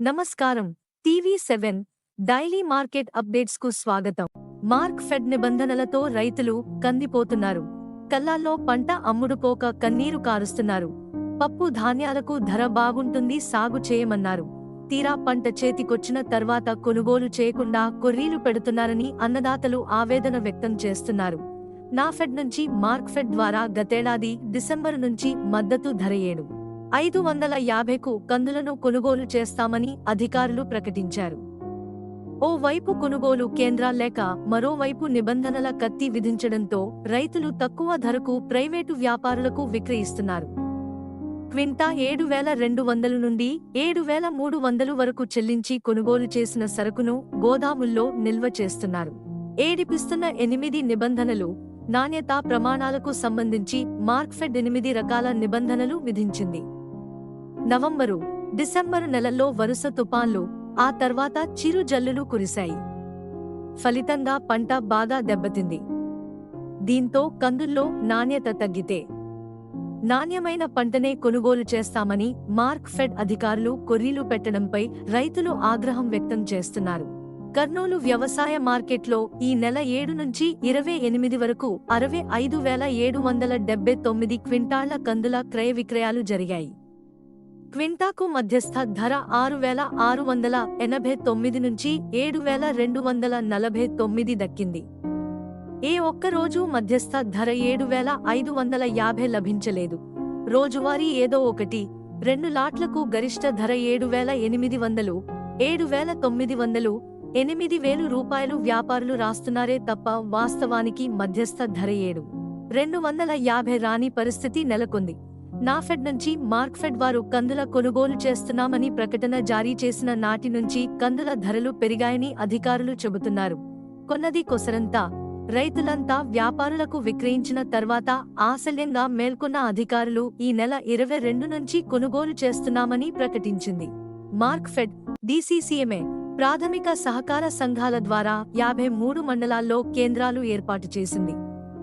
నమస్కారం. TV seven daily market అప్డేట్స్కు స్వాగతం. మార్క్ ఫెడ్ నిబంధనలతో రైతులు కందిపోతున్నారు. కల్లాల్లో పంట అమ్ముడుపోక కన్నీరు కారుస్తున్నారు. పప్పు ధాన్యాలకు ధర బాగుంటుంది సాగు చేయమన్నారు. తీరా పంట చేతికొచ్చిన తర్వాత కొనుగోలు చేయకుండా కొర్రీలు పెడుతున్నారని అన్నదాతలు ఆవేదన వ్యక్తం చేస్తున్నారు. నాఫెడ్ నుంచి మార్క్ఫెడ్ ద్వారా గతేడాది డిసెంబరు నుంచి మద్దతు ధర ఏడు. ఐదు వందల యాభైకు కందులను కొనుగోలు చేస్తామని అధికారులు ప్రకటించారు. ఓ వైపు కొనుగోలు కేంద్రాలు లేక మరోవైపు నిబంధనల కత్తి విధించడంతో రైతులు తక్కువ ధరకు ప్రైవేటు వ్యాపారులకు విక్రయిస్తున్నారు. క్వింటా ఏడు వేల రెండు వందలు నుండి ఏడు వేల మూడు వందలు వరకు చెల్లించి కొనుగోలు చేసిన సరుకును గోదాముల్లో నిల్వ చేస్తున్నారు. ఏడిపిస్తున్న ఎనిమిది నిబంధనలు నాణ్యతా ప్రమాణాలకు సంబంధించి మార్క్ఫెడ్ ఎనిమిది రకాల నిబంధనలు విధించింది. నవంబరు డిసెంబరు నెలల్లో వరుస తుపాన్లు ఆ తర్వాత చిరు జల్లులు కురిశాయి. ఫలితంగా పంట బాగా దెబ్బతింది. దీంతో కందుల్లో నాణ్యత తగ్గితే నాణ్యమైన పంటనే కొనుగోలు చేస్తామని మార్క్ ఫెడ్ అధికారులు కొర్రీలు పెట్టడంపై రైతులు ఆగ్రహం వ్యక్తం చేస్తున్నారు. కర్నూలు వ్యవసాయ మార్కెట్లో ఈ నెల ఏడు నుంచి ఇరవై ఎనిమిది వరకు అరవై ఐదు వేల ఏడు వందల డెబ్బై తొమ్మిది క్వింటాళ్ళ కందుల క్రయ విక్రయాలు జరిగాయి. క్వింటాకు మధ్యస్థ ధర ఆరు వేల ఆరు వందల ఎనభై తొమ్మిది నుంచి ఏడు వేల రెండు వందల నలభై తొమ్మిది దక్కింది. ఏ ఒక్క రోజు మధ్యస్థ ధర ఏడు వేల ఐదు వందల యాభై లభించలేదు. రోజువారీ ఏదో ఒకటి రెండు లాట్లకు గరిష్ట ధర ఏడు వేల ఎనిమిది వందలు ఏడు వేల తొమ్మిది వందలు ఎనిమిది వేలు రూపాయలు వ్యాపారులు రాస్తున్నారే తప్ప వాస్తవానికి మధ్యస్థ ధర ఏడు రెండు వందల యాభై రాని పరిస్థితి నెలకొంది. నాఫెడ్ నుంచి మార్క్ఫెడ్ వారు కందుల కొనుగోలు చేస్తున్నామని ప్రకటన జారీ చేసిన నాటి నుంచి కందుల ధరలు పెరిగాయని అధికారులు చెబుతున్నారు. కొన్నది కొసరంతా. రైతులంతా వ్యాపారులకు విక్రయించిన తర్వాత ఆశల్యంగా మేల్కొన్న అధికారులు ఈ నెల ఇరవై రెండు నుంచి కొనుగోలు చేస్తున్నామని ప్రకటించింది. మార్క్ఫెడ్ డీసీసీఎంఏ ప్రాథమిక సహకార సంఘాల ద్వారా యాభై మూడు మండలాల్లో కేంద్రాలు ఏర్పాటు చేసింది.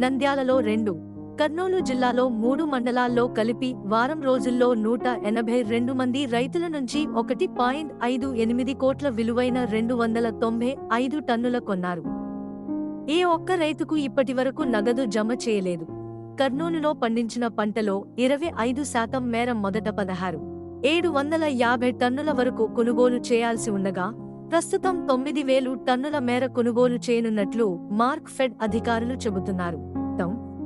నంద్యాలలో రెండు. కర్నూలు జిల్లాలో మూడు మండలాల్లో కలిపి వారం రోజుల్లో నూట ఎనభై రెండు మంది రైతుల నుంచి ఒకటి పాయింట్ ఐదు ఎనిమిది కోట్ల విలువైన రెండు వందల తొంభై ఐదు టన్నుల కొన్నారు. ఏ ఒక్క రైతుకు ఇప్పటివరకు నగదు జమ చేయలేదు. కర్నూలులో పండించిన పంటలో ఇరవై ఐదు శాతం మేర మొదట పదహారు ఏడు వందల యాభై టన్నుల వరకు కొనుగోలు చేయాల్సి ఉండగా ప్రస్తుతం తొమ్మిది వేలు టన్నుల మేర కొనుగోలు చేయనున్నట్లు మార్క్ ఫెడ్ అధికారులు చెబుతున్నారు.